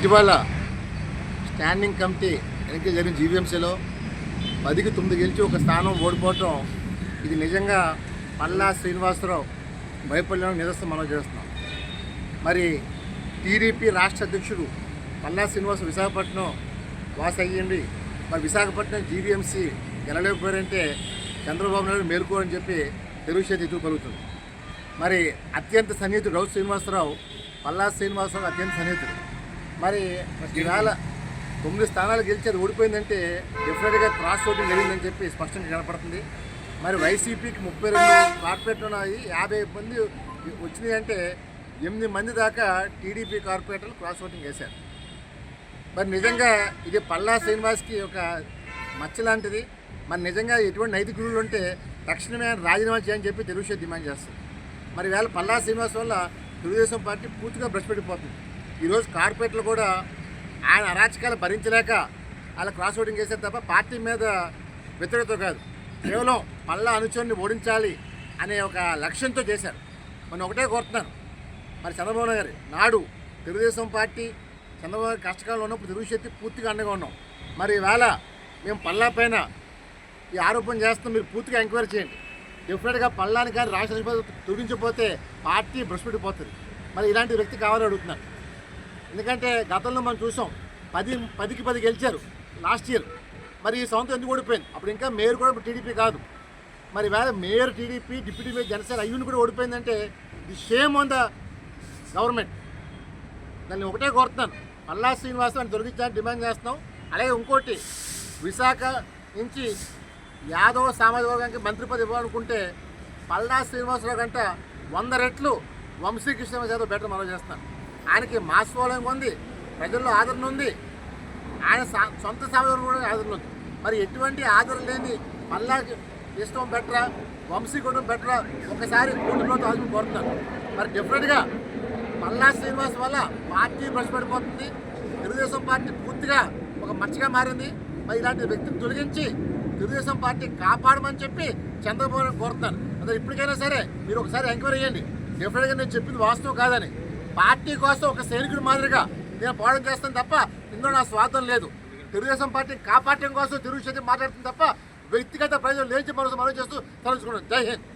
ఇటీవల standing committee వెనక జరిగిన జీవీఎంసీలో పదికి తొమ్మిది గెలిచి ఒక స్థానం ఓడిపోవటం ఇది నిజంగా పల్లా శ్రీనివాసరావు భయపడలేని నిరసన మనం చేస్తున్నాం. మరి టీడీపీ రాష్ట్ర అధ్యక్షుడు పల్లా శ్రీనివాస్ విశాఖపట్నం వాస అయ్యండి మరి Visakhapatnam G V M C గెలలేకపోయారంటే Chandrababu Naidu మేలుకో అని చెప్పి తెలుగు చేతి ఎదుగు కలుగుతుంది మరి అత్యంత సన్నిహితుడు రౌత్ శ్రీనివాసరావు పల్లా శ్రీనివాసరావు అత్యంత సన్నిహితుడు. మరి ఈవేళ తొమ్మిది స్థానాలు గెలిచి అది ఓడిపోయిందంటే డెఫినెట్గా క్రాస్ ఓటింగ్ జరిగిందని చెప్పి స్పష్టంగా కనపడుతుంది మరి వైసీపీకి ముప్పై రెండు కార్పొరేట్లు ఉన్నాయి యాభై మంది వచ్చినాయి అంటే ఎనిమిది మంది దాకా టీడీపీ కార్పొరేటర్లు క్రాస్ ఓటింగ్ వేశారు మరి నిజంగా ఇది పల్లా శ్రీనివాస్కి ఒక మచ్చ లాంటిది. మరి నిజంగా ఎటువంటి నైతిక గురువులు ఉంటే తక్షణమే రాజీనామా చేయని చెప్పి తెలుగుదేశం డిమాండ్ చేస్తుంది. మరి వేళ పల్లా శ్రీనివాస్ వల్ల తెలుగుదేశం పార్టీ పూర్తిగా భ్రష్పెట్టిపోతుంది ఈరోజు కార్పొరేట్లు కూడా ఆయన అరాచకాలు భరించలేక వాళ్ళ క్రాస్ ఓటింగ్ చేశారు తప్ప పార్టీ మీద వ్యతిరేకత కాదు. కేవలం పల్లా అనుచరుని ఓడించాలి అనే ఒక లక్ష్యంతో చేశారు. మనం ఒకటే కోరుతున్నాను. మరి చంద్రబాబు నాయుడు గారు నాడు తెలుగుదేశం పార్టీ చంద్రబాబు గారి కష్టకాలంలో ఉన్నప్పుడు తెలుగు శక్తి పూర్తిగా అండగా ఉన్నాం. మరి ఈవేళ మేము పల్లా పైన ఈ ఆరోపణ చేస్తాం మీరు పూర్తిగా ఎంక్వైరీ చేయండి. డెఫినెట్గా పల్లాని కానీ రాష్ట్ర అధిపతి తొలగించకపోతే పార్టీ భ్రష్పెట్టిపోతుంది మరి ఇలాంటి వ్యక్తి కావాలని అడుగుతున్నాను. ఎందుకంటే గతంలో మనం చూసాం పది పదికి పది గెలిచారు లాస్ట్ ఇయర్. మరి ఈ సంవత్సరం ఎందుకు ఓడిపోయింది? అప్పుడు ఇంకా మేయర్ కూడా టీడీపీ కాదు. మరి వేరే mayor T D P deputy mayor Janasena అయ్యూని కూడా ఓడిపోయిందంటే the shame on the government దాన్ని ఒకటే కోరుతున్నాను. పల్లా అని దొరికించాలని డిమాండ్ చేస్తున్నాం. అలాగే ఇంకోటి విశాఖ నుంచి యాదవ సామాజిక వర్గానికి మంత్రి పదవి ఇవ్వాలనుకుంటే పల్లా శ్రీనివాసరావు కంట వంద రెట్లు వంశీకృష్ణ యాదవ్ బెటర్ మనం చేస్తాను ఆయనకి మాస్ ఫాలోయింగ్ ఉంది ప్రజల్లో ఆదరణ ఉంది. ఆయన సొంత సామాజిక కూడా ఆదరణ ఉంది. మరి ఎటువంటి ఆదరణ లేని పల్లాకి ఇష్టం బెటరా వంశీ కూడా బెటరా ఒకసారి కూటమిలో ఆదరణ కోరుతున్నాను మరి డెఫినెట్గా మల్లా శ్రీనివాస్ వల్ల పార్టీ భ్రష్పడిపోతుంది తెలుగుదేశం పార్టీ పూర్తిగా ఒక మచ్చగా మారింది. మరి ఇలాంటి వ్యక్తిని తొలగించి తెలుగుదేశం పార్టీ కాపాడమని చెప్పి చంద్రబాబు నాయుడు కోరుతున్నాను. అదే ఇప్పటికైనా సరే మీరు ఒకసారి ఎంక్వైరీ చేయండి. డెఫినెట్గా నేను చెప్పింది వాస్తవం కాదని. పార్టీ కోసం ఒక సైనికుడి మాదిరిగా నేను పోవడం చేస్తాను తప్ప ఇందులో నా స్వార్థం లేదు. తెలుగుదేశం పార్టీ కాపాడటం కోసం తెలుగు మాట్లాడుతుంది తప్ప వ్యక్తిగత ప్రజలు లేచి మనసు మనం చేస్తూ తలుచుకున్నాను జై హింద్.